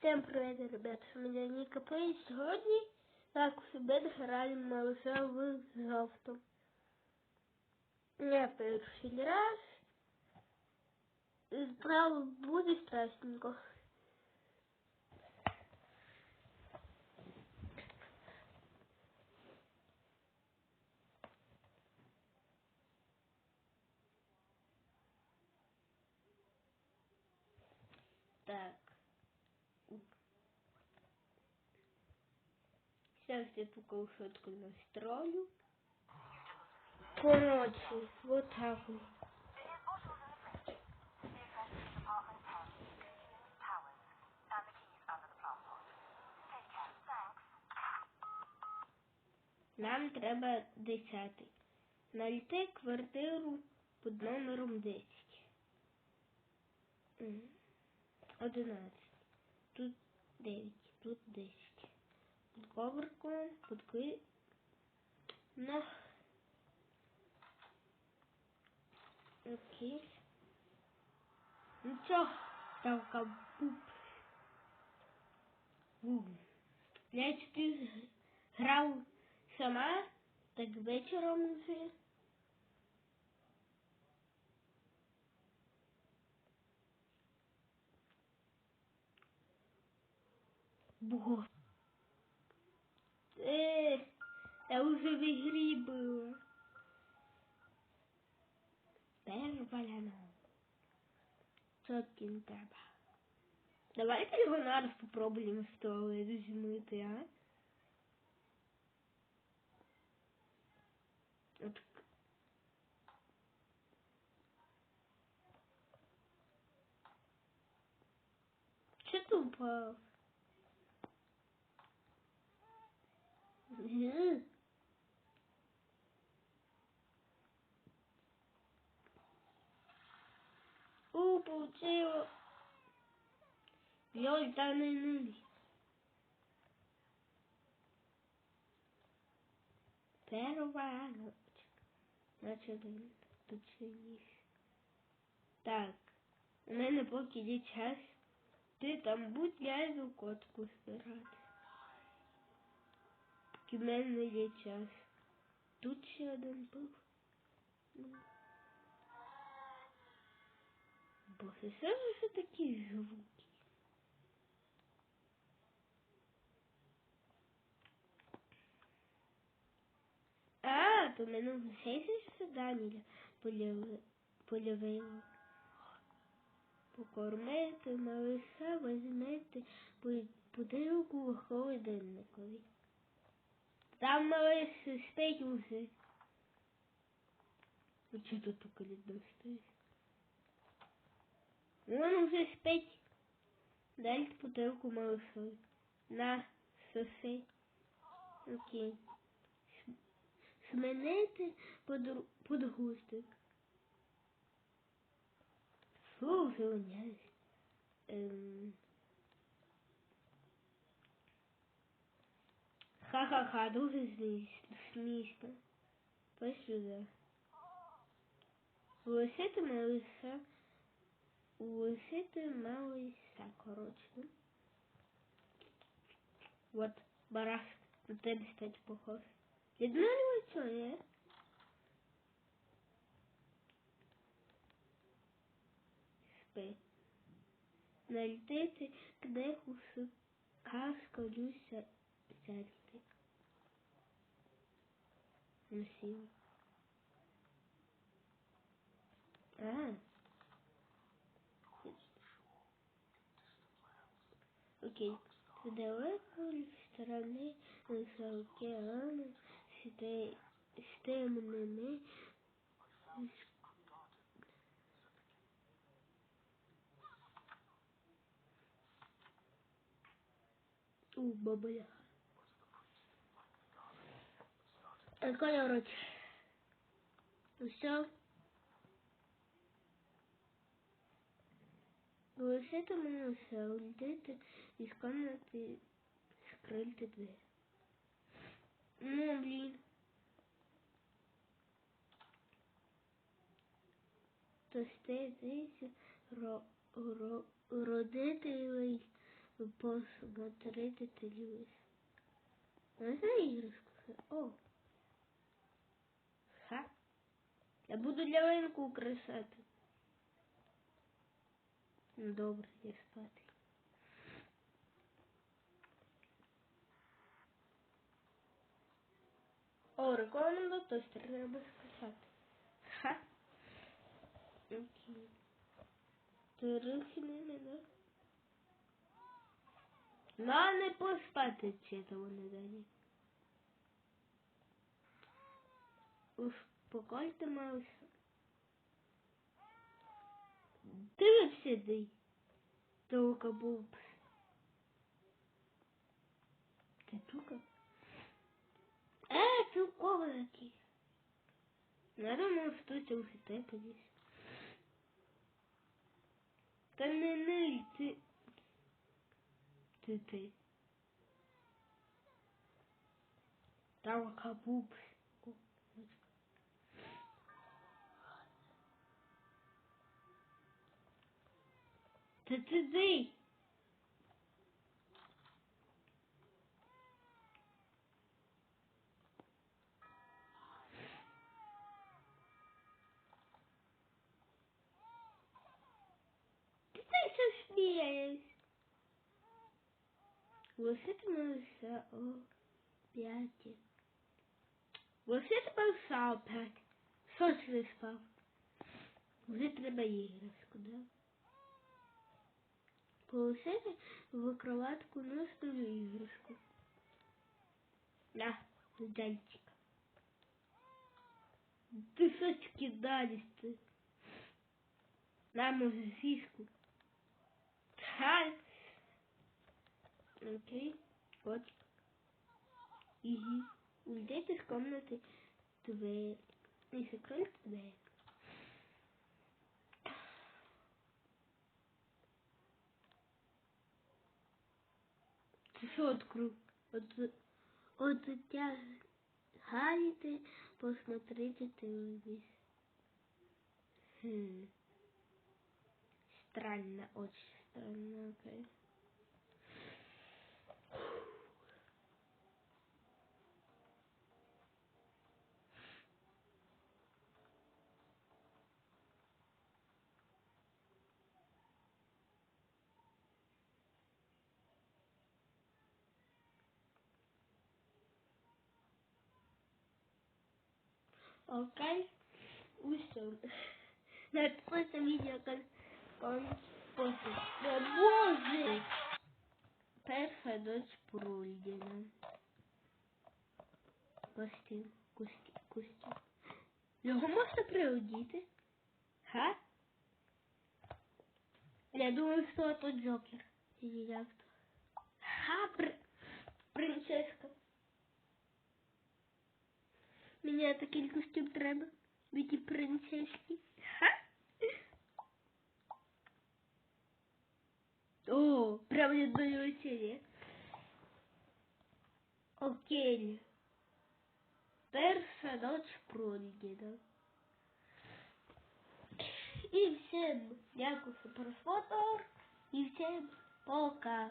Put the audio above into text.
Всем привет, ребята, меня Ніка Плей. Сьогодні так себе граємо малыша в жовту. Не перший раз. Справа буде страшненько. Так. Я такую шутку настрою. Короче, вот так вот. Нам треба десятий. Знайти квартиру під номером 10. М. Одинадцять. Тут 9, тут 10. Під ковриком, під. На... Окей. Ну чо, ставка пуп. Бум. Я тільки грав сама, так вечором вже. Бог. Я уже в игре была. Первая Что не треба? Давайте його зараз попробуємо з туалету змити, а? От. Чи ти упав? Ні. У, получила. Не не. Перша ночь. Ще ніж. Так. У мене поки є час. Ти там будь я йду котку збирати. Поки в мене є час. Тут ще один був. Боже, що ж це такі звуки? А, то мене вже задання полювило. Покормити малиша, візьмете будинку в холодильникові. Там малиш спить уже. Чи тут у коридор стоїть? Вон уже спить. Дайте бутилку малышу. На, соси. Окей. Змінити подгустик. Фу, воняє. Ем... Ха-ха-ха, дуже смішно. Пой сюди. Лисити малиша. Лисити малиша, коротше. Вот, бараш на тебе стать похож. Що є? Спи. Нальтити книгу з казкою серти. Носила. А. Окей. Далеко в сторони за океаном з темними У бабуля. Короче. Все. Лишити мене все, улетіти із комнати, скрити двері. Ну, блін. То стається ро, ро, родителей посмотрите телевізор. Можна іграшку? О. Ха. Я буду ялинку украшати. Ну, добре, я спати. О, рекомендую, то треба скачати. Ха. Окей. Трохи не да? На не поспати чи того не далі. Успокойте Мауса. Ти ви сиди. Толка був. Ти тука? Е, це? Я думав, що це у тебе подесь. Та не ниль, ти... Ти ти. Та ти Ти що смієш? Лоситимемося о п'яті. Лоситимемося о п'ять. Ж ви спав? Вже треба іграшку, да? Положити в кроватку ностую іграшку. На, зайчик. Ти що кидаєш ти? На, може, фішку. Ха! Окей, котик. Иги. Уйдите из комнаты дверь. И закройте дверь. Открой, вот, вот у тебя от, оттягаете, посмотрите телевизор. Хм. Странно, очень странно, конечно. Окей, усё. Написано видео кон композит. Да боже! Перша дочь пройдена. Костюм, костюм, костюм. Його можна приодіти? Ха? Я думаю, що то Джокер. Як то? Ха, при... Мені такий костюм треба. Від і принцески. Ха? О, прям не одної серії. Окей. Перша ночь пройдена. І всім дякую за просмотр. І всім пока.